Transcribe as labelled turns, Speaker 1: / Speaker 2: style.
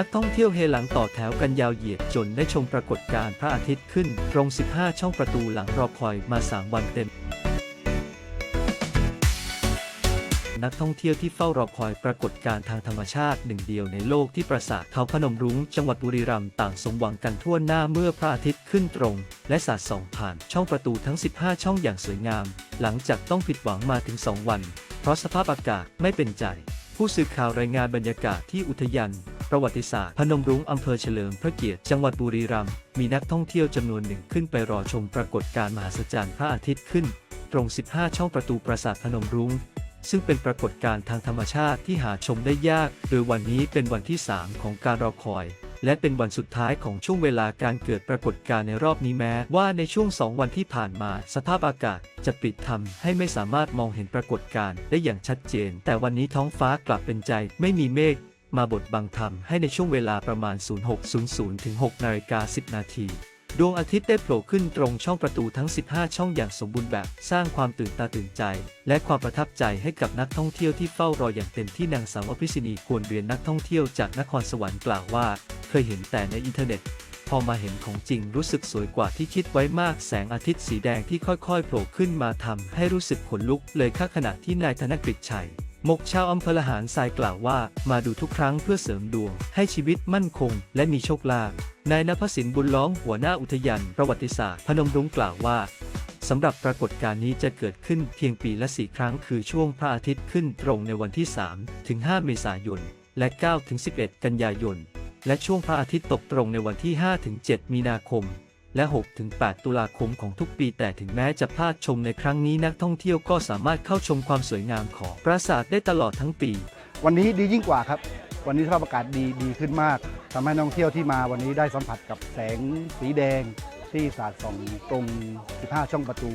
Speaker 1: นักท่องเที่ยวเฮหลังต่อแถวกันยาวเหยียดจนได้ชมปรากฏการณ์พระอาทิตย์ขึ้น ตรง 15 ช่องประตูหลังรอคอยมา 3 วันเต็ม นักท่องเที่ยวที่เฝ้ารอคอยปรากฏการณ์ทางธรรมชาติหนึ่งเดียวในโลกที่ปราสาทเขาพนมรุ้งจังหวัดบุรีรัมย์ต่างสมหวังกันทั่วหน้าเมื่อพระอาทิตย์ขึ้นตรง และสาดส่องผ่านช่องประตูทั้ง 15 ช่องอย่างสวยงาม หลังจากต้องผิดหวังมาถึง 2 วัน เพราะสภาพอากาศไม่เป็นใจ ผู้สื่อข่าวรายงานบรรยากาศที่อุทยาน ประวัติศาสตร์ พนมรุ้งอำเภอเฉลิมพระเกียรติจังหวัดบุรีรัมย์มีนักท่องเที่ยวจำนวนหนึ่งขึ้นไปรอชมปรากฏการณ์มหัศจรรย์พระอาทิตย์ขึ้น ตรง 15 ช่องประตูปราสาทพนมรุ้งซึ่งเป็นปรากฏการณ์ทางธรรมชาติที่หาชมได้ยาก โดยวันนี้เป็นวันที่ 3 ของการรอคอย และเป็นวันสุดท้ายของช่วงเวลาการเกิดปรากฏการณ์ในรอบนี้แม้ว่าในช่วง 2 วันที่ผ่านมา สภาพอากาศจะปิดทำให้ไม่สามารถมองเห็นปรากฏการณ์ได้อย่างชัดเจน แต่วันนี้ท้องฟ้ากลับเป็นใจไม่มีเมฆ มาบดบังทำให้ในช่วงเวลาประมาณ 0600 ถึง 6นาฬิกา10 นาที ดวงอาทิตย์ได้โผล่ขึ้นตรงช่องประตูทั้ง 15 ช่องอย่างสมบูรณ์แบบ สร้างความตื่นตาตื่นใจ และความประทับใจให้กับนักท่องเที่ยวที่เฝ้ารออย่างเต็มที่นางสาวอภิสินีควรเรียนนักท่องเที่ยวจากนครสวรรค์กล่าวว่า เคยเห็นแต่ในอินเทอร์เน็ตพอมาเห็นของจริงรู้สึกสวยกว่าที่คิดไว้มากแสงอาทิตย์สีแดงที่ค่อยๆโผล่ขึ้นมาทำให้รู้สึกขนลุกเลยค่าขณะที่นายธนกฤษชัย มกชาวอำเภอละหารทรายกล่าวว่ามาดูทุกครั้งเพื่อเสริมดวง ให้ชีวิตมั่นคง และมีโชคลาภนายนภสินบุญล้อมหัวหน้าอุทยานประวัติศาสตร์พนมรุ้งกล่าวว่าสำหรับปรากฏการณ์นี้จะเกิดขึ้นเพียงปีละสี่ครั้งคือช่วงพระอาทิตย์ขึ้นตรงในวันที่ 3 ถึง 5 เมษายน และ 9 ถึง 11 กันยายน และช่วงพระอาทิตย์ตกตรงในวันที่ 5 ถึง 7 มีนาคม และ6ถึง8ตุลาคมของทุกปีแต่ถึงแม้จะพลาดชมในครั้งนี้นักท่องเที่ยวก็สามารถเข้าชมความสวยงามของปราสาทได้ตลอดทั้งปี
Speaker 2: วันนี้ดียิ่งกว่าครับ วันนี้สภาพอากาศดีดีขึ้นมากทำให้นักท่องเที่ยวที่มาวันนี้ได้สัมผัสกับแสงสีแดงที่สาดส่องตรง 15 ช่องประตู